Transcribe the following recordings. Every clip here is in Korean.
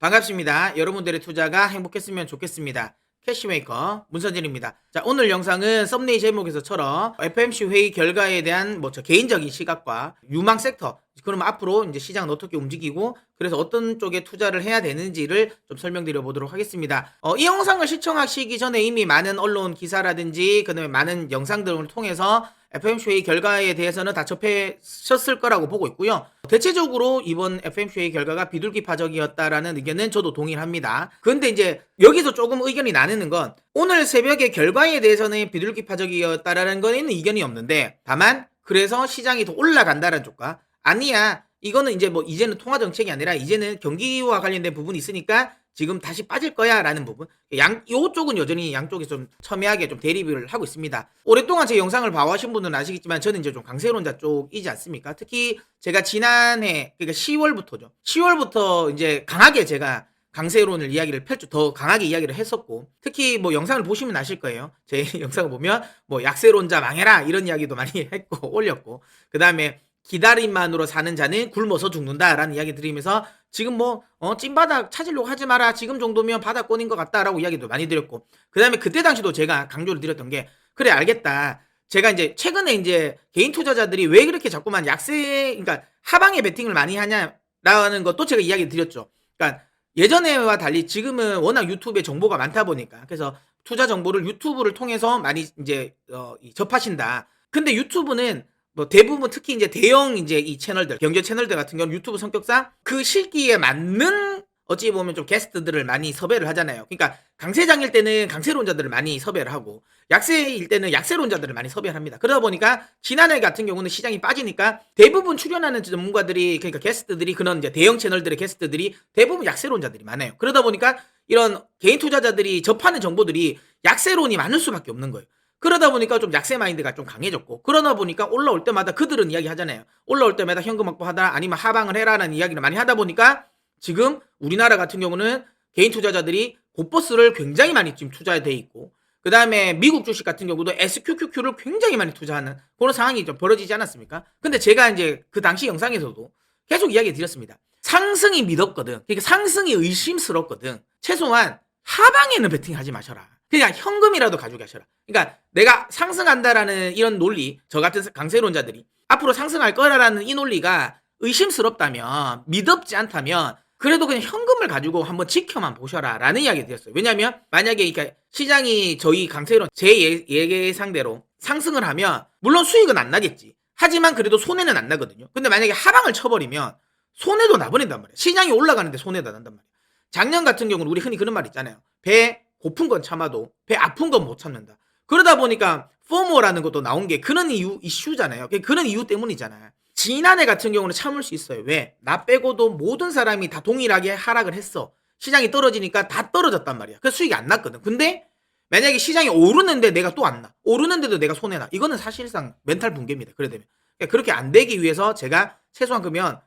반갑습니다. 여러분들의 투자가 행복했으면 좋겠습니다. 캐시메이커 문선진입니다. 자, 오늘 영상은 썸네일 제목에서처럼 FMC 회의 결과에 대한 뭐 저 개인적인 시각과 유망 섹터 그럼 앞으로 이제 시장은 어떻게 움직이고 그래서 어떤 쪽에 투자를 해야 되는지를 좀 설명드려 보도록 하겠습니다. 어, 이 영상을 시청하시기 전에 이미 많은 언론 기사라든지 그다음에 많은 영상들을 통해서 FMC 회의 결과에 대해서는 다 접하셨을 거라고 보고 있고요. 대체적으로 이번 FMC 회의 결과가 비둘기 파적이었다라는 의견은 저도 동의를 합니다. 그런데 이제 여기서 조금 의견이 나누는 건 오늘 새벽에 결과에 대해서는 비둘기 파적이었다라는 거에는 이견이 없는데 다만 그래서 시장이 더 올라간다는 쪽과 아니야 이거는 이제 뭐 이제는 통화 정책이 아니라 이제는 경기와 관련된 부분이 있으니까 지금 다시 빠질 거야라는 부분. 양 요쪽은 여전히 양쪽이 좀 첨예하게 좀 대립을 하고 있습니다. 오랫동안 제 영상을 봐오신 분들은 아시겠지만 저는 이제 좀 강세론자 쪽이지 않습니까? 특히 제가 지난해 그러니까 10월부터죠. 10월부터 이제 강하게 제가 강세론을 이야기를 펼쳐 더 강하게 이야기를 했었고 특히 뭐 영상을 보시면 아실 거예요. 제 영상을 보면 뭐 약세론자 망해라 이런 이야기도 많이 했고 올렸고 그 다음에 기다림만으로 사는 자는 굶어서 죽는다라는 이야기 드리면서 지금 뭐 어, 찐바닥 찾으려고 하지 마라. 지금 정도면 바닥권인 것 같다라고 이야기도 많이 드렸고. 그 다음에 그때 당시도 제가 강조를 드렸던 게 그래 알겠다. 제가 이제 최근에 이제 개인 투자자들이 왜 그렇게 자꾸만 약세 그러니까 하방에 베팅을 많이 하냐라는 것도 제가 이야기 드렸죠. 그러니까 예전에와 달리 지금은 워낙 유튜브에 정보가 많다 보니까. 그래서 투자 정보를 유튜브를 통해서 많이 이제 어, 이 접하신다. 근데 유튜브는 뭐 대부분 특히 이제 대형 이제 이 채널들 경제 채널들 같은 경우는 유튜브 성격상 그 시기에 맞는 어찌 보면 좀 게스트들을 많이 섭외를 하잖아요. 그러니까 강세장일 때는 강세론자들을 많이 섭외를 하고 약세일 때는 약세론자들을 많이 섭외를 합니다. 그러다 보니까 지난해 같은 경우는 시장이 빠지니까 대부분 출연하는 전문가들이 그러니까 게스트들이 그런 이제 대형 채널들의 게스트들이 대부분 약세론자들이 많아요. 그러다 보니까 이런 개인 투자자들이 접하는 정보들이 약세론이 많을 수밖에 없는 거예요. 그러다 보니까 좀 약세 마인드가 좀 강해졌고 그러다 보니까 올라올 때마다 그들은 이야기 하잖아요. 올라올 때마다 현금 확보하다 아니면 하방을 해라라는 이야기를 많이 하다 보니까 지금 우리나라 같은 경우는 개인 투자자들이 고버스를 굉장히 많이 지금 투자해 돼 있고 그 다음에 미국 주식 같은 경우도 SQQQ를 굉장히 많이 투자하는 그런 상황이 좀 벌어지지 않았습니까? 근데 제가 이제 그 당시 영상에서도 계속 이야기 드렸습니다. 상승이 믿었거든. 그러니까 상승이 의심스럽거든. 최소한 하방에는 베팅하지 마셔라. 그냥 현금이라도 가져가셔라. 그러니까 내가 상승한다라는 이런 논리, 저 같은 강세론자들이 앞으로 상승할 거라는 이 논리가 의심스럽다면, 믿업지 않다면, 그래도 그냥 현금을 가지고 한번 지켜만 보셔라 라는 이야기 드렸어요. 왜냐하면 만약에 시장이 저희 강세론 제 예, 예상대로 상승을 하면 물론 수익은 안 나겠지. 하지만 그래도 손해는 안 나거든요. 근데 만약에 하방을 쳐버리면 손해도 나버린단 말이에요. 시장이 올라가는데 손해도 난단 말이에요. 작년 같은 경우는 우리 흔히 그런 말 있잖아요. 배 고픈 건 참아도 배 아픈 건 못 참는다. 그러다 보니까 포모라는 것도 나온 게 그런 이유 이슈잖아요. 그런 이유 때문이잖아요. 지난해 같은 경우는 참을 수 있어요. 왜? 나 빼고도 모든 사람이 다 동일하게 하락을 했어. 시장이 떨어지니까 다 떨어졌단 말이야. 그래서 수익이 안 났거든. 근데 만약에 시장이 오르는데 내가 또 안 나. 오르는데도 내가 손해나. 이거는 사실상 멘탈 붕괴입니다. 그래 되면. 그러니까 그렇게 안 되기 위해서 제가 최소한 그러면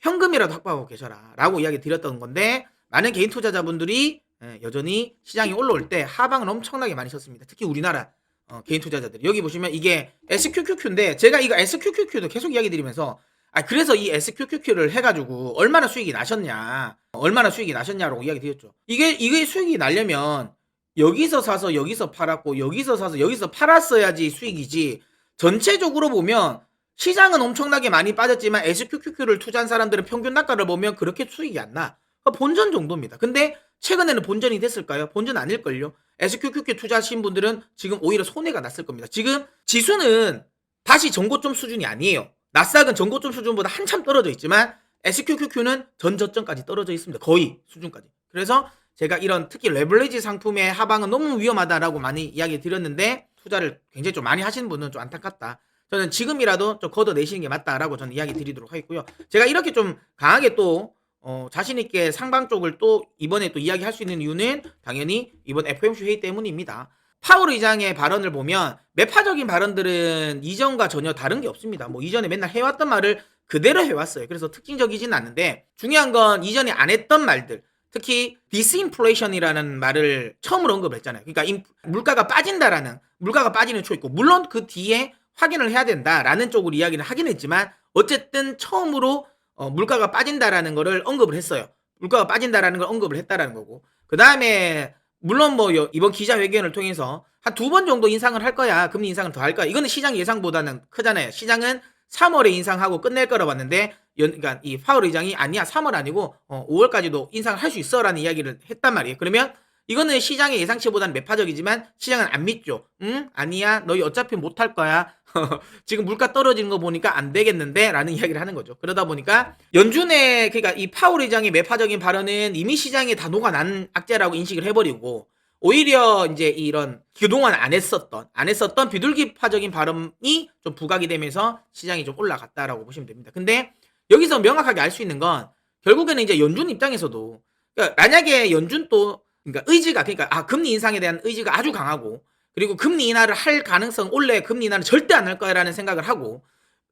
현금이라도 확보하고 계셔라. 라고 이야기 드렸던 건데 많은 개인 투자자분들이 예, 여전히 시장이 올라올 때 하방을 엄청나게 많이 쳤습니다. 특히 우리나라 어, 개인 투자자들 여기 보시면 이게 SQQQ인데 제가 이거 SQQQ도 계속 이야기 드리면서 아 그래서 이 SQQQ를 해가지고 얼마나 수익이 나셨냐 얼마나 수익이 나셨냐라고 이야기 드렸죠. 이게 이게 수익이 나려면 여기서 사서 여기서 팔았고 여기서 사서 여기서 팔았어야지 수익이지 전체적으로 보면 시장은 엄청나게 많이 빠졌지만 SQQQ를 투자한 사람들은 평균 단가를 보면 그렇게 수익이 안 나. 그러니까 본전 정도입니다. 근데 최근에는 본전이 됐을까요? 본전 아닐걸요? SQQQ 투자하신 분들은 지금 오히려 손해가 났을 겁니다. 지금 지수는 다시 전고점 수준이 아니에요. 나스닥은 전고점 수준보다 한참 떨어져 있지만 SQQQ는 전저점까지 떨어져 있습니다. 거의 수준까지. 그래서 제가 이런 특히 레블리지 상품의 하방은 너무 위험하다라고 많이 이야기 드렸는데 투자를 굉장히 좀 많이 하시는 분은 좀 안타깝다. 저는 지금이라도 좀 걷어내시는 게 맞다라고 저는 이야기 드리도록 하겠고요. 제가 이렇게 좀 강하게 또 어, 자신 있게 상방 쪽을 또 이번에 또 이야기할 수 있는 이유는 당연히 이번 FOMC 회의 때문입니다. 파월 의장의 발언을 보면 매파적인 발언들은 이전과 전혀 다른 게 없습니다. 뭐 이전에 맨날 해왔던 말을 그대로 해왔어요. 그래서 특징적이진 않은데 중요한 건 이전에 안 했던 말들 특히 디스인플레이션이라는 말을 처음으로 언급을 했잖아요. 그러니까 인, 물가가 빠진다라는 물가가 빠지는 초 있고 물론 그 뒤에 확인을 해야 된다라는 쪽으로 이야기를 하긴 했지만 어쨌든 처음으로 어, 물가가 빠진다라는 거를 언급을 했어요. 물가가 빠진다라는 걸 언급을 했다라는 거고. 그 다음에 물론 뭐 여- 이번 기자회견을 통해서 한 두 번 정도 인상을 할 거야. 금리 인상을 더 할 거야. 이거는 시장 예상보다는 크잖아요. 시장은 3월에 인상하고 끝낼 거라 봤는데 연, 그러니까 이 파월 의장이 아니야. 3월 아니고 어, 5월까지도 인상을 할 수 있어라는 이야기를 했단 말이에요. 그러면 이거는 시장의 예상치보다는 매파적이지만 시장은 안 믿죠. 응? 아니야. 너희 어차피 못할 거야. 지금 물가 떨어지는 거 보니까 안 되겠는데? 라는 이야기를 하는 거죠. 그러다 보니까 연준의 그러니까 이 파월 의장의 매파적인 발언은 이미 시장에 다 녹아난 악재라고 인식을 해버리고 오히려 이제 이런 그동안 안 했었던 안 했었던 비둘기파적인 발언이 좀 부각이 되면서 시장이 좀 올라갔다라고 보시면 됩니다. 근데 여기서 명확하게 알 수 있는 건 결국에는 이제 연준 입장에서도 그러니까 만약에 연준 또 그러니까 의지가 그러니까 아 금리 인상에 대한 의지가 아주 강하고 그리고 금리 인하를 할 가능성 원래 금리 인하는 절대 안 할 거야라는 생각을 하고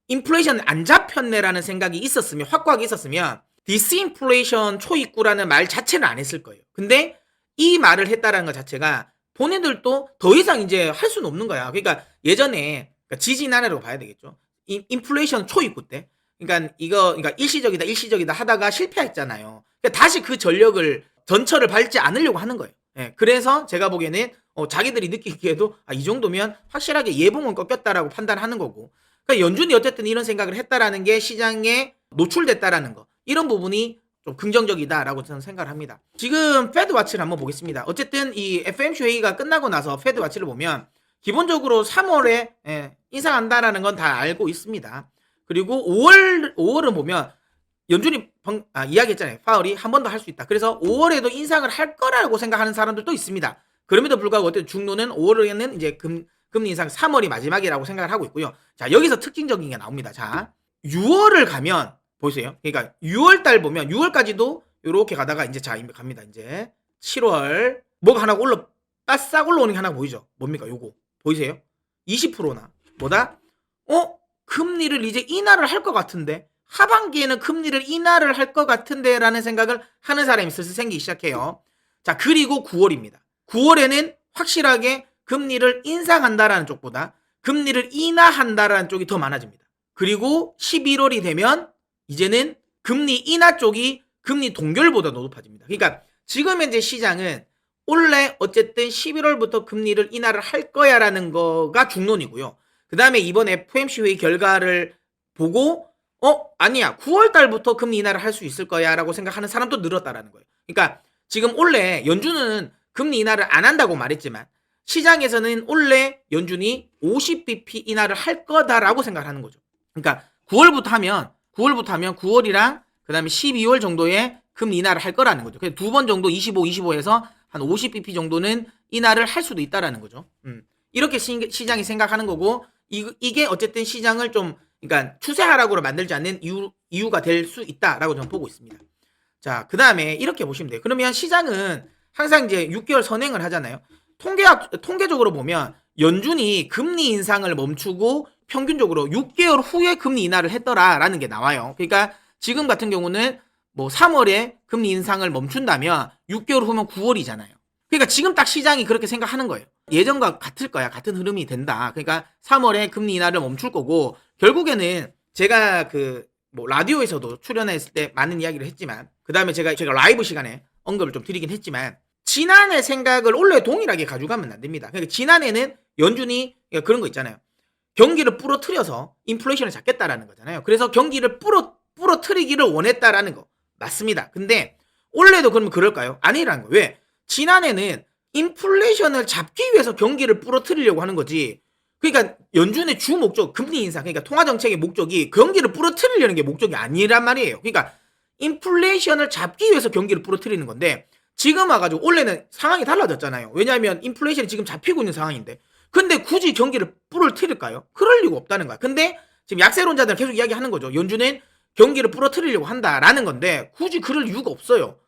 인플레이션 안 잡혔네라는 생각이 있었으면 확고하게 있었으면 디스인플레이션 초입구라는 말 자체는 안 했을 거예요. 근데 이 말을 했다라는 것 자체가 본인들도 더 이상 이제 할 수는 없는 거야. 그러니까 예전에 그러니까 지지난해로 봐야 되겠죠. 인, 인플레이션 초입구 때. 그러니까 이거 그러니까 일시적이다 일시적이다 하다가 실패했잖아요. 그러니까 다시 그 전력을 전철을 밟지 않으려고 하는 거예요. 예, 그래서 제가 보기에는 어, 자기들이 느끼기에도 아, 이 정도면 확실하게 예봉은 꺾였다라고 판단하는 거고. 그러니까 연준이 어쨌든 이런 생각을 했다라는 게 시장에 노출됐다라는 거. 이런 부분이 좀 긍정적이다라고 저는 생각을 합니다. 지금 페드 와치를 한번 보겠습니다. 어쨌든 이 FMC 회의가 끝나고 나서 페드 와치를 보면 기본적으로 3월에 예, 인상한다라는 건 다 알고 있습니다. 그리고 5월 5월은 보면 연준이 방- 아, 이야기했잖아요. 파월이 한 번 더 할 수 있다. 그래서 5월에도 인상을 할 거라고 생각하는 사람들도 있습니다. 그럼에도 불구하고 어쨌든 중노는 5월에는 이제 금, 금리 인상 3월이 마지막이라고 생각을 하고 있고요. 자, 여기서 특징적인 게 나옵니다. 자, 6월을 가면 보세요. 그러니까 6월 달 보면 6월까지도 이렇게 가다가 이제 자, 갑니다. 이제 7월 뭐가 하나 올라 바싹 올라오는 게 하나 보이죠? 뭡니까? 요거. 보이세요? 20%나. 뭐다? 어? 금리를 이제 인하를 할 것 같은데 하반기에는 금리를 인하를 할 것 같은데라는 생각을 하는 사람이 슬슬 생기기 시작해요. 자, 그리고 9월입니다. 9월에는 확실하게 금리를 인상한다라는 쪽보다 금리를 인하한다라는 쪽이 더 많아집니다. 그리고 11월이 되면 이제는 금리 인하 쪽이 금리 동결보다 높아집니다. 그러니까 지금 현재 시장은 원래 어쨌든 11월부터 금리를 인하를 할 거야라는 거가 중론이고요. 그 다음에 이번 FOMC 회의 결과를 보고 어 아니야 9월 달부터 금리 인하를 할 수 있을 거야 라고 생각하는 사람도 늘었다라는 거예요. 그러니까 지금 원래 연준은 금리 인하를 안 한다고 말했지만 시장에서는 원래 연준이 50bp 인하를 할 거다라고 생각하는 거죠. 그러니까 9월부터 하면 9월부터 하면 9월이랑 그다음에 12월 정도에 금리 인하를 할 거라는 거죠. 그래서 두 번 정도 25, 25에서 한 50bp 정도는 인하를 할 수도 있다라는 거죠. 음. 이렇게 시, 시장이 생각하는 거고 이, 이게 어쨌든 시장을 좀 그러니까 추세 하락으로 만들지 않는 이유, 이유가 될 수 있다라고 저는 보고 있습니다. 자, 그 다음에 이렇게 보시면 돼요. 그러면 시장은 항상 이제 6개월 선행을 하잖아요. 통계학, 통계적으로 보면 연준이 금리 인상을 멈추고 평균적으로 6개월 후에 금리 인하를 했더라라는 게 나와요. 그러니까 지금 같은 경우는 뭐 3월에 금리 인상을 멈춘다면 6개월 후면 9월이잖아요. 그러니까 지금 딱 시장이 그렇게 생각하는 거예요. 예전과 같을 거야. 같은 흐름이 된다. 그러니까 3월에 금리 인하를 멈출 거고 결국에는 제가 그 뭐 라디오에서도 출연했을 때 많은 이야기를 했지만 그 다음에 제가 제가 라이브 시간에 언급을 좀 드리긴 했지만 지난해 생각을 올해 동일하게 가져가면 안 됩니다. 그러니까 지난해는 연준이 그러니까 그런 거 있잖아요. 경기를 부러뜨려서 인플레이션을 잡겠다라는 거잖아요. 그래서 경기를 부러 부러뜨리기를 원했다라는 거 맞습니다. 근데 올해도 그러면 그럴까요? 아니라는 거. 왜? 지난해는 인플레이션을 잡기 위해서 경기를 부러뜨리려고 하는 거지. 그러니까 연준의 주 목적 금리 인상 그러니까 통화 정책의 목적이 경기를 부러뜨리려는 게 목적이 아니란 말이에요. 그러니까 인플레이션을 잡기 위해서 경기를 부러뜨리는 건데 지금 와가지고 원래는 상황이 달라졌잖아요. 왜냐하면 인플레이션이 지금 잡히고 있는 상황인데 근데 굳이 경기를 부러뜨릴까요? 그럴 리가 없다는 거야. 근데 지금 약세론자들은 계속 이야기하는 거죠. 연준은 경기를 부러뜨리려고 한다라는 건데 굳이 그럴 이유가 없어요.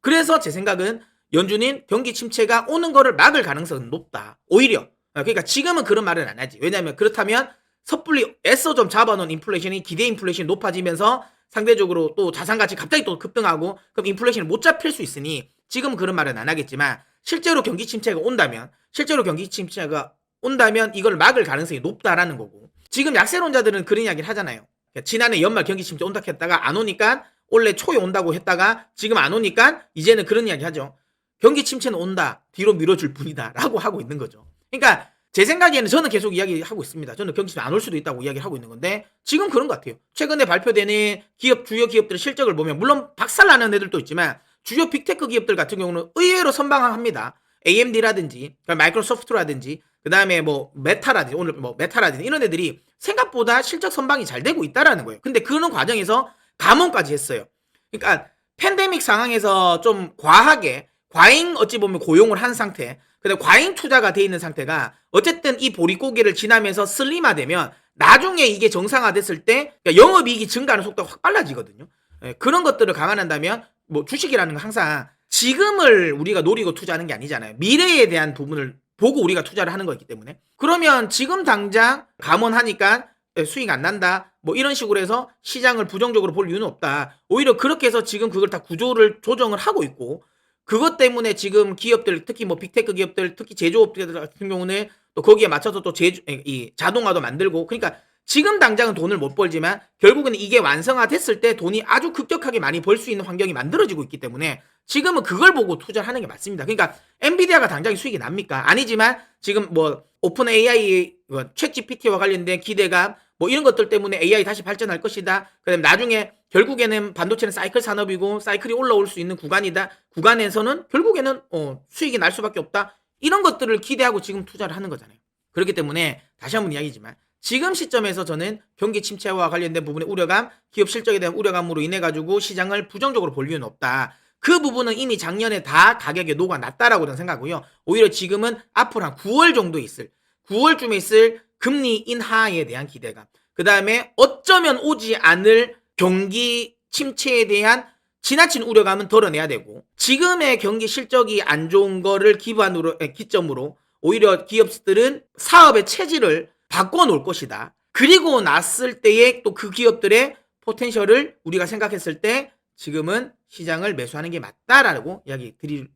그래서 제 생각은 연준은 경기 침체가 오는 거를 막을 가능성은 높다. 오히려. 어, 그러니까 지금은 그런 말은 안 하지. 왜냐하면 그렇다면 섣불리 애써 좀 잡아놓은 인플레이션이 기대 인플레이션이 높아지면서 상대적으로 또 자산가치 갑자기 또 급등하고 그럼 인플레이션을 못 잡힐 수 있으니 지금은 그런 말은 안 하겠지만 실제로 경기 침체가 온다면 실제로 경기 침체가 온다면 이걸 막을 가능성이 높다라는 거고 지금 약세론자들은 그런 이야기를 하잖아요. 그러니까 지난해 연말 경기 침체 온다 했다가 안 오니까 올해 초에 온다고 했다가 지금 안 오니까 이제는 그런 이야기 하죠. 경기 침체는 온다. 뒤로 밀어줄 뿐이다. 라고 하고 있는 거죠. 그러니까 제 생각에는 저는 계속 이야기하고 있습니다. 저는 경기 침체 안 올 수도 있다고 이야기를 하고 있는 건데 지금 그런 것 같아요. 최근에 발표되는 기업 주요 기업들의 실적을 보면 물론 박살나는 애들도 있지만 주요 빅테크 기업들 같은 경우는 의외로 선방합니다. AMD라든지 마이크로소프트라든지 그 다음에 뭐 메타라든지 오늘 뭐 메타라든지 이런 애들이 생각보다 실적 선방이 잘 되고 있다라는 거예요. 근데 그런 과정에서 감원까지 했어요. 그러니까 팬데믹 상황에서 좀 과하게 과잉 어찌 보면 고용을 한 상태, 근데 과잉 투자가 돼 있는 상태가 어쨌든 이 보릿고개를 지나면서 슬림화되면 나중에 이게 정상화됐을 때 그러니까 영업이익이 증가하는 속도가 확 빨라지거든요. 예, 그런 것들을 감안한다면 뭐 주식이라는 건 항상 지금을 우리가 노리고 투자하는 게 아니잖아요. 미래에 대한 부분을 보고 우리가 투자를 하는 거기 때문에 그러면 지금 당장 감원하니까 수익 안 난다 뭐 이런 식으로 해서 시장을 부정적으로 볼 이유는 없다 오히려 그렇게 해서 지금 그걸 다 구조를 조정을 하고 있고 그것 때문에 지금 기업들 특히 뭐 빅테크 기업들 특히 제조업들 같은 경우는 또 거기에 맞춰서 또 제조 이 자동화도 만들고 그러니까 지금 당장은 돈을 못 벌지만 결국은 이게 완성화됐을 때 돈이 아주 급격하게 많이 벌 수 있는 환경이 만들어지고 있기 때문에 지금은 그걸 보고 투자를 하는 게 맞습니다. 그러니까 엔비디아가 당장 수익이 납니까? 아니지만 지금 뭐 오픈 AI, 챗 GPT와 관련된 기대감 뭐 이런 것들 때문에 AI 다시 발전할 것이다. 그다음에 나중에 결국에는 반도체는 사이클 산업이고 사이클이 올라올 수 있는 구간이다. 구간에서는 결국에는 어, 수익이 날 수밖에 없다. 이런 것들을 기대하고 지금 투자를 하는 거잖아요. 그렇기 때문에 다시 한번 이야기지만 지금 시점에서 저는 경기 침체와 관련된 부분의 우려감, 기업 실적에 대한 우려감으로 인해 가지고 시장을 부정적으로 볼 이유는 없다. 그 부분은 이미 작년에 다 가격에 녹아났다라고 저는 생각하고요. 오히려 지금은 앞으로 한 9월 정도 있을 9월쯤에 있을 금리 인하에 대한 기대감. 그 다음에 어쩌면 오지 않을 경기 침체에 대한 지나친 우려감은 덜어내야 되고 지금의 경기 실적이 안 좋은 거를 기반으로 에, 기점으로 오히려 기업들은 사업의 체질을 바꿔 놓을 것이다. 그리고 났을 때에 또 그 기업들의 포텐셜을 우리가 생각했을 때 지금은 시장을 매수하는 게 맞다라고 이야기 드리는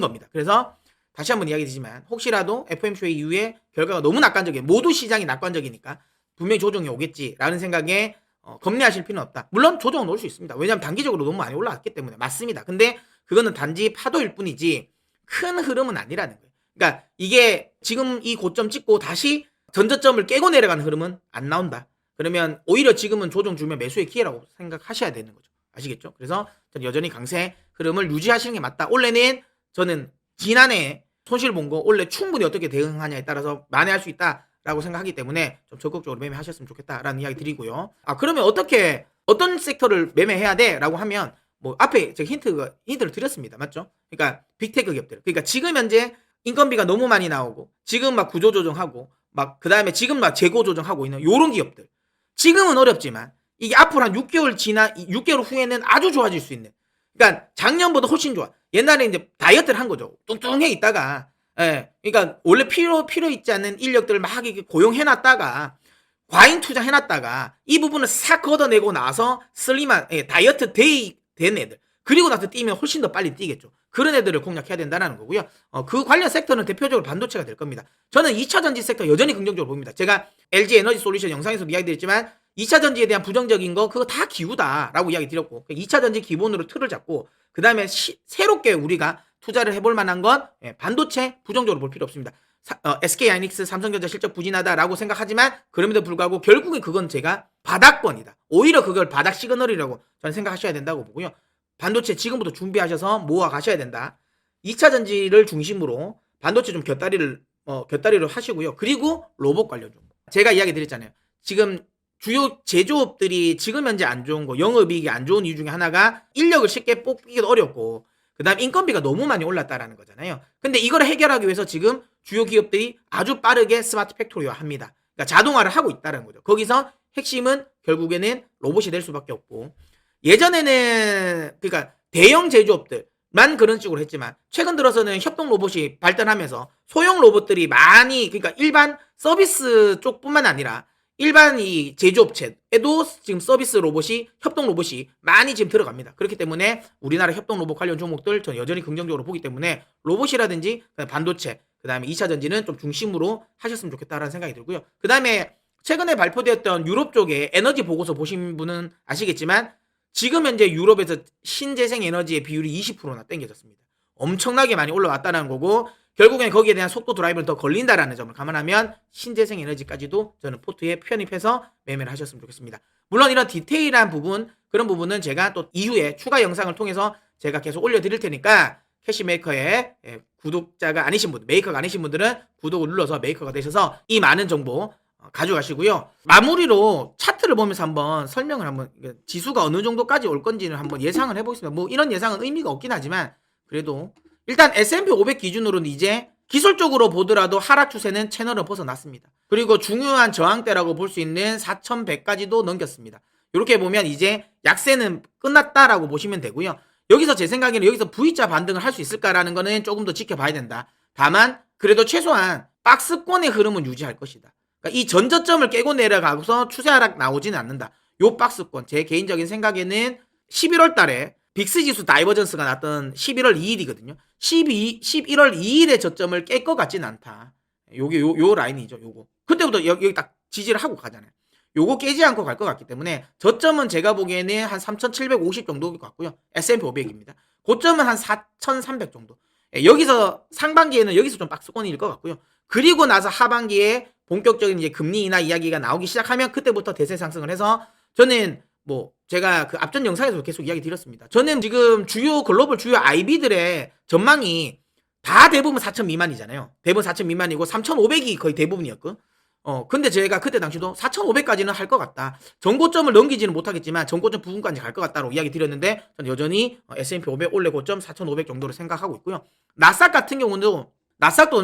겁니다. 그래서 다시 한번 이야기 드리지만 혹시라도 FMCA 이후에 결과가 너무 낙관적이에요. 모두 시장이 낙관적이니까 분명히 조정이 오겠지라는 생각에 어, 겁내하실 필요는 없다. 물론 조정은 올 수 있습니다. 왜냐하면 단기적으로 너무 많이 올라왔기 때문에 맞습니다. 근데 그거는 단지 파도일 뿐이지 큰 흐름은 아니라는 거예요. 그러니까 이게 지금 이 고점 찍고 다시 전저점을 깨고 내려가는 흐름은 안 나온다. 그러면 오히려 지금은 조정 주면 매수의 기회라고 생각하셔야 되는 거죠. 아시겠죠? 그래서 여전히 강세 흐름을 유지하시는 게 맞다. 올해는 저는 지난해 손실 본거 올해 충분히 어떻게 대응하냐에 따라서 만회할 수 있다라고 생각하기 때문에 좀 적극적으로 매매하셨으면 좋겠다라는 이야기 드리고요. 아 그러면 어떻게 어떤 섹터를 매매해야 돼라고 하면 뭐 앞에 제가 힌트 힌트를 드렸습니다. 맞죠? 그러니까 빅테크 기업들. 그러니까 지금 현재 인건비가 너무 많이 나오고 지금 막 구조 조정하고 막 그다음에 지금 막 재고 조정하고 있는 요런 기업들. 지금은 어렵지만 이게 앞으로 한 6개월 지나 6개월 후에는 아주 좋아질 수 있는. 그러니까 작년보다 훨씬 좋아. 옛날에 이제 다이어트를 한 거죠. 뚱뚱해 있다가 예. 그러니까 원래 필요 필요 있지 않는 인력들을 막 이렇게 고용해 놨다가 과잉 투자해 놨다가 이 부분을 싹 걷어내고 나서 슬림한 예, 다이어트 데이 된 애들. 그리고 나서 뛰면 훨씬 더 빨리 뛰겠죠. 그런 애들을 공략해야 된다는 거고요. 어, 그 관련 섹터는 대표적으로 반도체가 될 겁니다. 저는 2차 전지 섹터 여전히 긍정적으로 봅니다. 제가 LG 에너지 솔루션 영상에서도 이야기 드렸지만 2차 전지에 대한 부정적인 거 그거 다 기후다라고 이야기 드렸고 2차 전지 기본으로 틀을 잡고 그 다음에 새롭게 우리가 투자를 해볼 만한 건 예, 반도체 부정적으로 볼 필요 없습니다. 사, 어, SK 하이닉스, 삼성전자 실적 부진하다라고 생각하지만 그럼에도 불구하고 결국에 그건 제가 바닥권이다. 오히려 그걸 바닥 시그널이라고 저는 생각하셔야 된다고 보고요. 반도체 지금부터 준비하셔서 모아 가셔야 된다. 2차 전지를 중심으로 반도체 좀 곁다리를 어, 곁다리로 하시고요. 그리고 로봇 관련 좀. 제가 이야기 드렸잖아요. 지금 주요 제조업들이 지금 현재 안 좋은 거, 영업이익이 안 좋은 이유 중에 하나가 인력을 쉽게 뽑기도 어렵고, 그 다음 인건비가 너무 많이 올랐다라는 거잖아요. 근데 이걸 해결하기 위해서 지금 주요 기업들이 아주 빠르게 스마트 팩토리화 합니다. 그러니까 자동화를 하고 있다는 거죠. 거기서 핵심은 결국에는 로봇이 될 수밖에 없고, 예전에는, 그러니까 대형 제조업들만 그런 식으로 했지만, 최근 들어서는 협동 로봇이 발전하면서 소형 로봇들이 많이, 그러니까 일반 서비스 쪽뿐만 아니라 일반 이 제조업체에도 지금 서비스 로봇이 협동 로봇이 많이 지금 들어갑니다. 그렇기 때문에 우리나라 협동 로봇 관련 종목들 저는 여전히 긍정적으로 보기 때문에 로봇이라든지 반도체 그다음에 2차 전지는 좀 중심으로 하셨으면 좋겠다라는 생각이 들고요. 그다음에 최근에 발표되었던 유럽 쪽에 에너지 보고서 보신 분은 아시겠지만 지금 현재 유럽에서 신재생 에너지의 비율이 20%나 땡겨졌습니다. 엄청나게 많이 올라왔다는 거고 결국엔 거기에 대한 속도 드라이브는 더 걸린다라는 점을 감안하면 신재생 에너지까지도 저는 포트에 편입해서 매매를 하셨으면 좋겠습니다. 물론 이런 디테일한 부분 그런 부분은 제가 또 이후에 추가 영상을 통해서 제가 계속 올려드릴 테니까 캐시메이커의 예, 구독자가 아니신 분들, 메이커가 아니신 분들은 구독을 눌러서 메이커가 되셔서 이 많은 정보 어, 가져가시고요. 마무리로 차트를 보면서 한번 설명을 한번 지수가 어느 정도까지 올 건지는 한번 예상을 해보겠습니다. 뭐 이런 예상은 의미가 없긴 하지만 그래도 일단 S&P 500 기준으로는 이제 기술적으로 보더라도 하락 추세는 채널을 벗어났습니다. 그리고 중요한 저항대라고 볼 수 있는 4100까지도 넘겼습니다. 이렇게 보면 이제 약세는 끝났다라고 보시면 되고요. 여기서 제 생각에는 여기서 V자 반등을 할 수 있을까라는 거는 조금 더 지켜봐야 된다. 다만 그래도 최소한 박스권의 흐름은 유지할 것이다. 그러니까 이 전저점을 깨고 내려가고서 추세 하락 나오지는 않는다. 요 박스권 제 개인적인 생각에는 11월 달에 빅스 지수 다이버전스가 났던 11월 2일이거든요. 12, 11월 2일의 저점을 깰 것 같지는 않다. 요게 요, 요 라인이죠. 요거. 그때부터 여기, 여기 딱 지지를 하고 가잖아요. 요거 깨지 않고 갈 것 같기 때문에 저점은 제가 보기에는 한 3,750 정도일 것 같고요. S&P 500입니다. 고점은 한 4,300 정도. 예, 여기서 상반기에는 여기서 좀 박스권일 것 같고요. 그리고 나서 하반기에 본격적인 이제 금리 인하 이야기가 나오기 시작하면 그때부터 대세 상승을 해서 저는 뭐 제가 그 앞전 영상에서 계속 이야기 드렸습니다. 저는 지금 주요 글로벌 주요 IB들의 전망이 다 대부분 4천 미만이잖아요. 대부분 4천 미만이고 3,500이 거의 대부분이었고. 어, 근데 제가 그때 당시도 4,500까지는 할 것 같다. 전고점을 넘기지는 못하겠지만 전고점 부분까지 갈 것 같다고 이야기 드렸는데 저는 여전히 어, S&P 500 올해 고점 4,500 정도로 생각하고 있고요. 나스닥 같은 경우도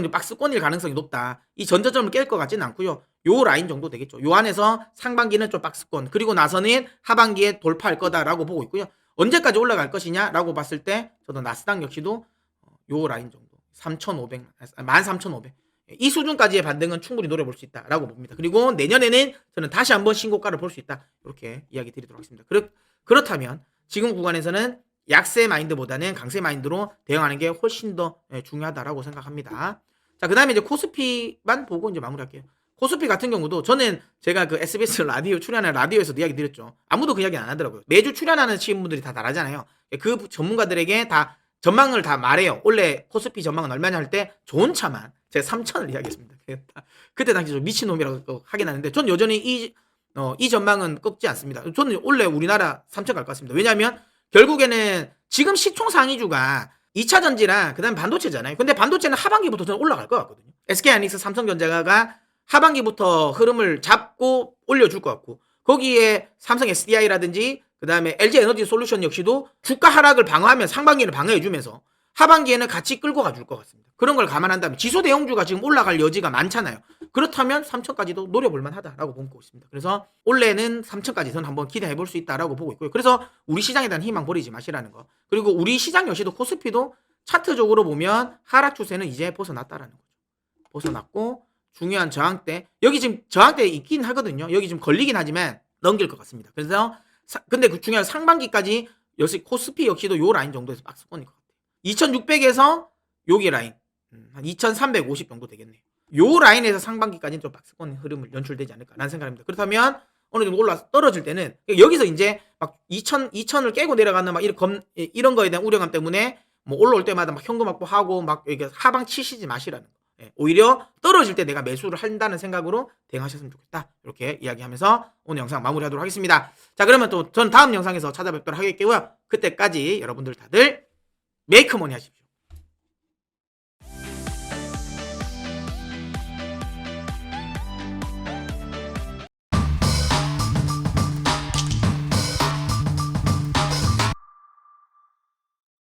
이제 박스권일 가능성이 높다. 이 전저점을 깰 것 같지는 않고요. 요 라인 정도 되겠죠. 요 안에서 상반기는 좀 박스권 그리고 나서는 하반기에 돌파할 거다라고 보고 있고요. 언제까지 올라갈 것이냐라고 봤을 때 저도 나스닥 역시도 어, 요 라인 정도 3,500, 13,500. 이 수준까지의 반등은 충분히 노려볼 수 있다라고 봅니다. 그리고 내년에는 저는 다시 한번 신고가를 볼 수 있다. 이렇게 이야기 드리도록 하겠습니다. 그렇, 그렇다면 지금 구간에서는 약세 마인드보다는 강세 마인드로 대응하는 게 훨씬 더 예, 중요하다라고 생각합니다. 자, 그 다음에 이제 코스피만 보고 이제 마무리할게요. 코스피 같은 경우도 저는 제가 그 SBS 라디오 출연하는 라디오에서도 이야기 드렸죠. 아무도 그 이야기 안 하더라고요. 매주 출연하는 친구들이 다 다르잖아요. 그 전문가들에게 다 전망을 다 말해요. 원래 코스피 전망은 얼마냐 할 때 좋은 차만 제가 3천을 이야기했습니다. 그때 당시 좀 미친놈이라고 하긴 하는데 전 여전히 이, 어, 이 전망은 꺾지 않습니다. 저는 원래 우리나라 3천 갈 것 같습니다. 왜냐하면 결국에는 지금 시총 상위주가 2차 전지랑 그다음 반도체잖아요. 근데 반도체는 하반기부터 저는 올라갈 것 같거든요. SK 하이닉스, 삼성전자가 하반기부터 흐름을 잡고 올려줄 것 같고 거기에 삼성 SDI라든지 그 다음에 LG 에너지 솔루션 역시도 주가 하락을 방어하면 상반기는 방어해주면서 하반기에는 같이 끌고 가줄 것 같습니다. 그런 걸 감안한다면 지수 대형주가 지금 올라갈 여지가 많잖아요. 그렇다면 3천까지도 노려볼 만하다라고 보고 있습니다. 그래서 올해는 3천까지 저는 한번 기대해 볼 수 있다라고 보고 있고요. 그래서 우리 시장에 대한 희망 버리지 마시라는 거. 그리고 우리 시장 역시도 코스피도 차트적으로 보면 하락 추세는 이제 벗어났다라는 거죠. 벗어났고 중요한 저항대 여기 지금 저항대 있긴 하거든요. 여기 좀 걸리긴 하지만 넘길 것 같습니다. 그래서 사, 근데 그 중요한 상반기까지 역시 코스피 역시도 요 라인 정도에서 박스권일 것 같아요. 2600에서 여기 라인 음, 한2350 정도 되겠네요. 요 라인에서 상반기까지는 좀 박스권 흐름을 연출되지 않을까라는 생각입니다. 그렇다면 어느 정도 올라 떨어질 때는 여기서 이제 막 2000, 2000을 깨고 내려가는 막 이런 검, 이런 거에 대한 우려감 때문에 뭐 올라올 때마다 막 현금 확보하고 막 이게 하방 치시지 마시라는 거. 예, 오히려 떨어질 때 내가 매수를 한다는 생각으로 대응하셨으면 좋겠다. 이렇게 이야기하면서 오늘 영상 마무리하도록 하겠습니다. 자, 그러면 또 전 다음 영상에서 찾아뵙도록 하겠고요. 그때까지 여러분들 다들 메이크머니 하십시오.